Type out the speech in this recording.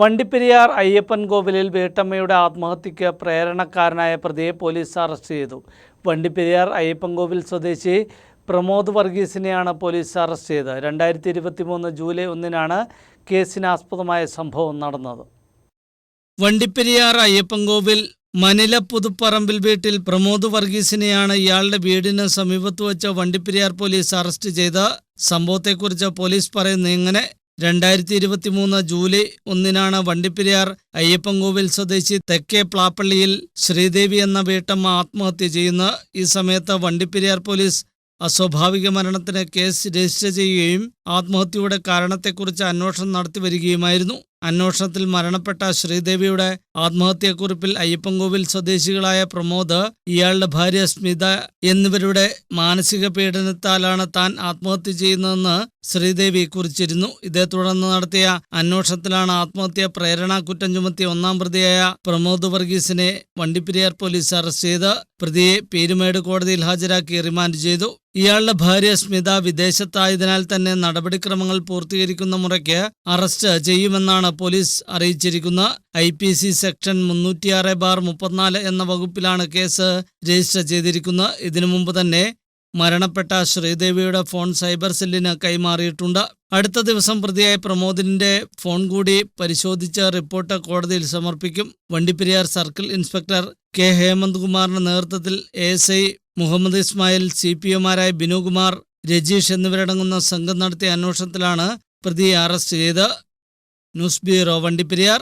വണ്ടിപ്പെരിയാർ അയ്യപ്പൻ കോവിലിൽ വീട്ടമ്മയുടെ ആത്മഹത്യയ്ക്ക് പ്രേരണക്കാരനായ പ്രതിയെ പോലീസ് അറസ്റ്റ് ചെയ്തു. വണ്ടിപ്പെരിയാർ അയ്യപ്പൻ കോവിൽ സ്വദേശി പ്രമോദ് വർഗീസിനെയാണ് പോലീസ് അറസ്റ്റ് ചെയ്തത്. രണ്ടായിരത്തി ഇരുപത്തി മൂന്ന് ജൂലൈ ഒന്നിനാണ് കേസിനാസ്പദമായ സംഭവം നടന്നത്. വണ്ടിപ്പെരിയാർ അയ്യപ്പൻ അയ്യപ്പൻകോവിൽ മനില പുതുപ്പറമ്പിൽ വീട്ടിൽ പ്രമോദ് വർഗീസിനെയാണ് ഇയാളുടെ വീടിന് സമീപത്ത് വെച്ച വണ്ടിപ്പെരിയാർ പോലീസ് അറസ്റ്റ് ചെയ്ത. സംഭവത്തെക്കുറിച്ച് പോലീസ് പറയുന്നത് ഇങ്ങനെ രണ്ടായിരത്തി ഇരുപത്തി മൂന്ന് ജൂലൈ ഒന്നിനാണ് വണ്ടിപ്പെരിയാർ അയ്യപ്പൻകോവിൽ സ്വദേശി തെക്കേ പ്ലാപ്പള്ളിയിൽ ശ്രീദേവി എന്ന വീട്ടമ്മ ആത്മഹത്യ ചെയ്യുന്നത് ഈ സമയത്ത് വണ്ടിപ്പെരിയാർ പോലീസ് അസ്വാഭാവിക മരണത്തിന് കേസ് രജിസ്റ്റർ ചെയ്യുകയും ആത്മഹത്യയുടെ കാരണത്തെക്കുറിച്ച് അന്വേഷണം നടത്തി വരികയുമായിരുന്നു. അന്വേഷണത്തിൽ മരണപ്പെട്ട ശ്രീദേവിയുടെ ആത്മഹത്യക്കുറിപ്പിൽ അയ്യപ്പൻകോവിൽ സ്വദേശികളായ പ്രമോദ് ഇയാളുടെ ഭാര്യ സ്മിത എന്നിവരുടെ മാനസിക പീഡനത്താലാണ് താൻ ആത്മഹത്യ ചെയ്യുന്നതെന്ന് ശ്രീദേവി കുറിച്ചിരുന്നു. ഇതേ തുടർന്ന് നടത്തിയ അന്വേഷണത്തിലാണ് ആത്മഹത്യ പ്രേരണ കുറ്റം ചുമത്തിയ ഒന്നാം പ്രതിയായ പ്രമോദ് വർഗീസിനെ വണ്ടിപ്പെരിയാർ പോലീസ് അറസ്റ്റ് ചെയ്ത് പ്രതിയെ പേരുമേട് കോടതിയിൽ ഹാജരാക്കി റിമാൻഡ് ചെയ്തു. ഇയാളുടെ ഭാര്യ സ്മിത വിദേശത്തായതിനാൽ തന്നെ നടപടിക്രമങ്ങൾ പൂർത്തീകരിക്കുന്ന മുറയ്ക്ക് അറസ്റ്റ് ചെയ്യുമെന്നാണ് പോലീസ് അറിയിച്ചിരിക്കുന്നത് ഐ പി സി സെക്ഷൻ മുന്നൂറ്റിയാറ് ബാർ മുപ്പത്തിനാല് എന്ന വകുപ്പിലാണ് കേസ് രജിസ്റ്റർ ചെയ്തിരിക്കുന്നത്. ഇതിനു മുമ്പ് തന്നെ മരണപ്പെട്ട ശ്രീദേവിയുടെ ഫോൺ സൈബർ സെല്ലിന് കൈമാറിയിട്ടുണ്ട്. അടുത്ത ദിവസം പ്രതിയായ പ്രമോദിന്റെ ഫോൺ കൂടി പരിശോധിച്ച റിപ്പോർട്ട് കോടതിയിൽ സമർപ്പിക്കും. Vandiperiyar circle inspector K Hemanth കുമാറിന്റെ നേതൃത്വത്തിൽ S I Muhammad Ismail C P ഒമാരായ Binukumar Rajeesh എന്നിവരടങ്ങുന്ന സംഘം നടത്തിയ അന്വേഷണത്തിലാണ് പ്രതിയെ അറസ്റ്റ് ചെയ്ത് ന്യൂസ് ബ്യൂറോ വണ്ടിപ്പെരിയാർ.